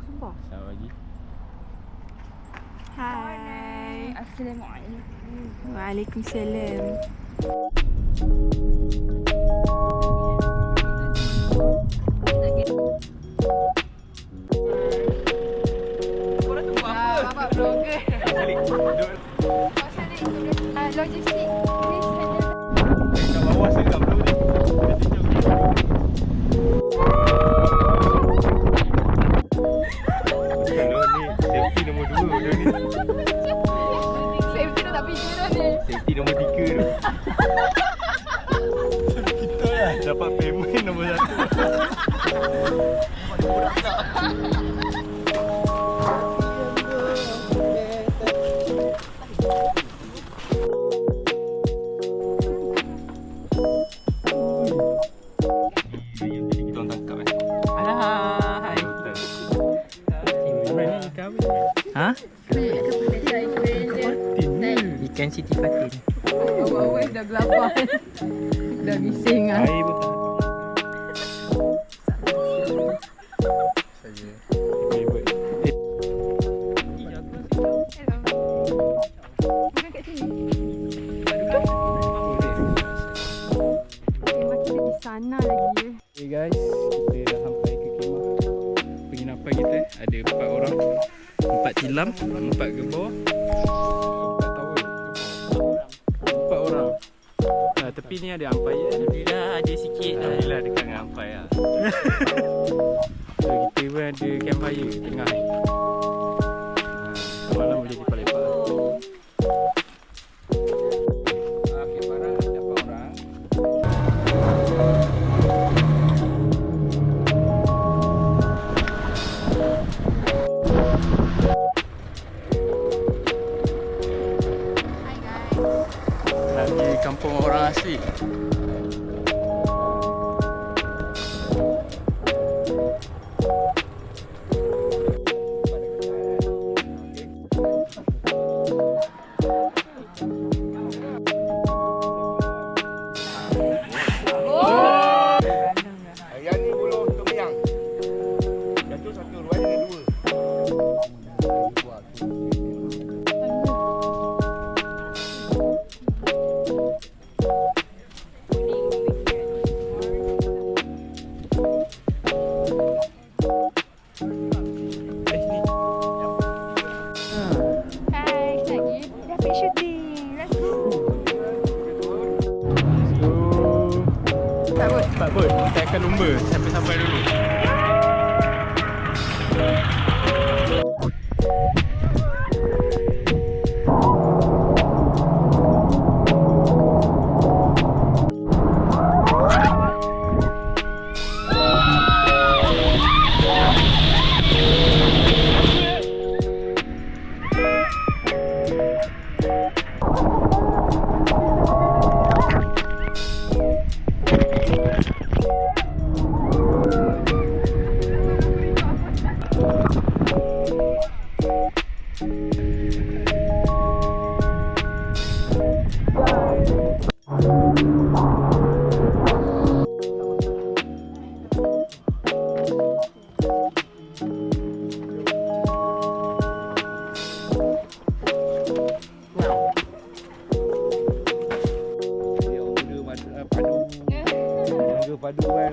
Sumpah. Selamat pagi. Hai. Assalamualaikum. Waalaikumsalam. Korang tunggu apa? Bapak blogger. Balik. Duduk Uh, logistik. safety nombor 2 benda ni. Safety dah tak fikir dah ni. Safety nombor 3 tu. Kita lah dapat payment nombor 1 Ha? Ikan Siti Fatin. Bawah dah gelapar. dah bising ah. Air pun empat tilam, empat gebor, empat tower. Empat orang. Nah, tepi ni ada umpire. Alhamdulillah ada sikit. Alhamdulillah dekat dengan umpire lah. so, kita pun ada campfire tengah ni. Masih. topic shooting. Let's go. Let's go. Tak boleh. Kita akan lumba sampai-sampai dulu. padu kan